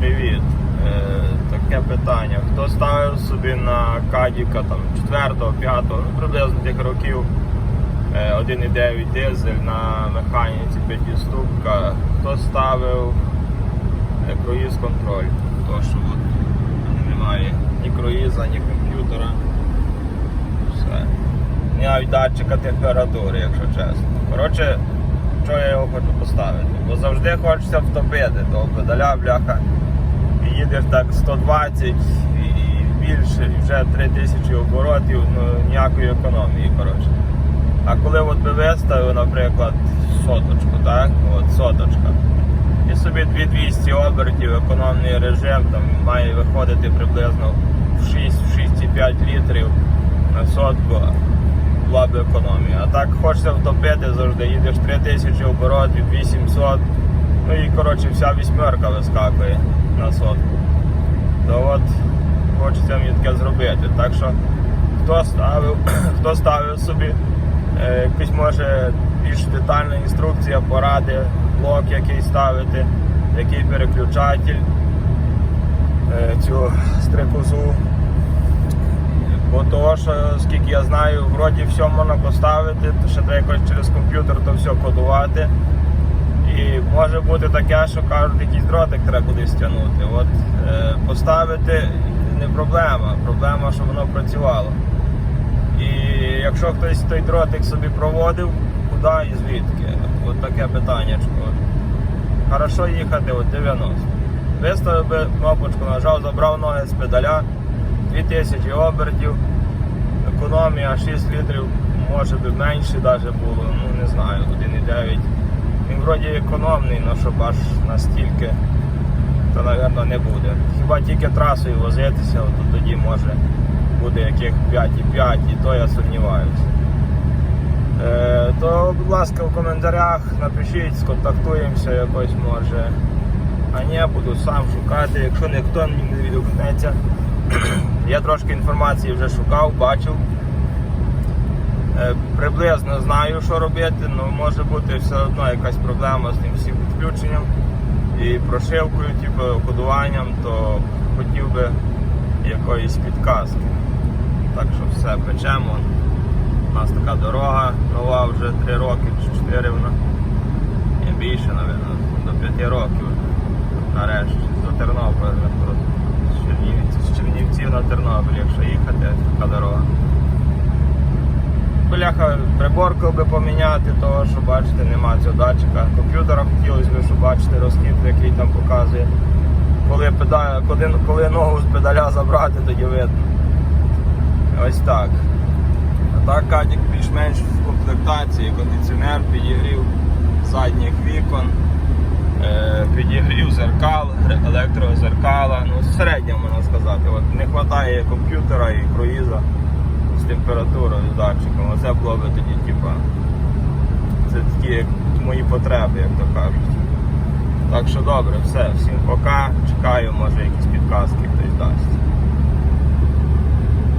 привіт. Е, таке питання. Хто ставив собі на Кадіка там 4-го, 5-го, ну приблизно тих років е, 1,9 дизель на механіці 5-ступка, хто ставив е, круїз контроль? То що от немає ні круїза, ні комп'ютера. Все. Навіть датчика температури, якщо чесно. Коротше, що я його хочу поставити? Бо завжди хочеться втопити того педаля, бляха. Їдеш так 120 і більше, і вже 3000 оборотів, ну ніякої економії, коротше. А коли от би виставив, наприклад, соточку, так? От соточка. І собі 2200 обертів, економний режим, там має виходити приблизно в 6-6,5 літрів на сотку була б економія. А так хочеться втопити завжди, їдеш 3000 оборотів, 8700, ну і коротше вся вісьмерка вискакує на сотку. То от хочеться мені таке зробити. Так що хто ставив, хто ставив собі, е, якась може більш детальна інструкція, поради, блок, який ставити, який переключатель, е, цю стрикозу. Бо того, що скільки я знаю, вроді все можна поставити, ще якось через комп'ютер то все кодувати. І може бути таке, що кажуть, якийсь дротик треба кудись тягнути. От е, поставити не проблема, проблема, щоб воно працювало. І якщо хтось той дротик собі проводив, куди і звідки? От таке питання. Хорошо їхати от 90. Виставив би кнопочку, нажав, забрав ноги з педаля. 2000 обертів, економія 6 літрів, може би менше навіть було, ну не знаю, 1,9. Він вроді економний, але щоб аж настільки, то мабуть не буде. Хіба тільки трасою возитися, то тоді може буде яких 5,5 і то я сумніваюся. Е, то, будь ласка, в коментарях напишіть, сконтактуємося якось може. А ні, буду сам шукати, якщо ніхто мені не відгукнеться. Я трошки інформації вже шукав, бачив. Е, Приблизно знаю, що робити, але може бути все одно якась проблема з тим всім підключенням і прошивкою, типу, кодуванням, то хотів би якоїсь підказки. Так що все, печемо. У нас така дорога нова вже 3 роки чи 4 вона. Ні, більше, мабуть, до 5 років. Нарешті, до Тернополя. З Чернівців на Тернопіль, якщо їхати, така дорога. Бляха, приборку би поміняти, того, що бачите, нема цього датчика. Комп'ютера хотілося б, щоб бачити розхід, який там показує. Коли, педа... коли, коли ногу з педаля забрати, тоді видно. Ось так. А так кадік більш-менш в комплектації, кондиціонер, підігрів задніх вікон. Е, підігрів зеркал, електрозеркала, ну середньо можна сказати. От не вистачає комп'ютера і круїза з температурою, з датчиком. Оце було би тоді, типа, це такі як мої потреби, як то кажуть. Так що добре, все, всім пока. Чекаю, може якісь підказки хтось дасть.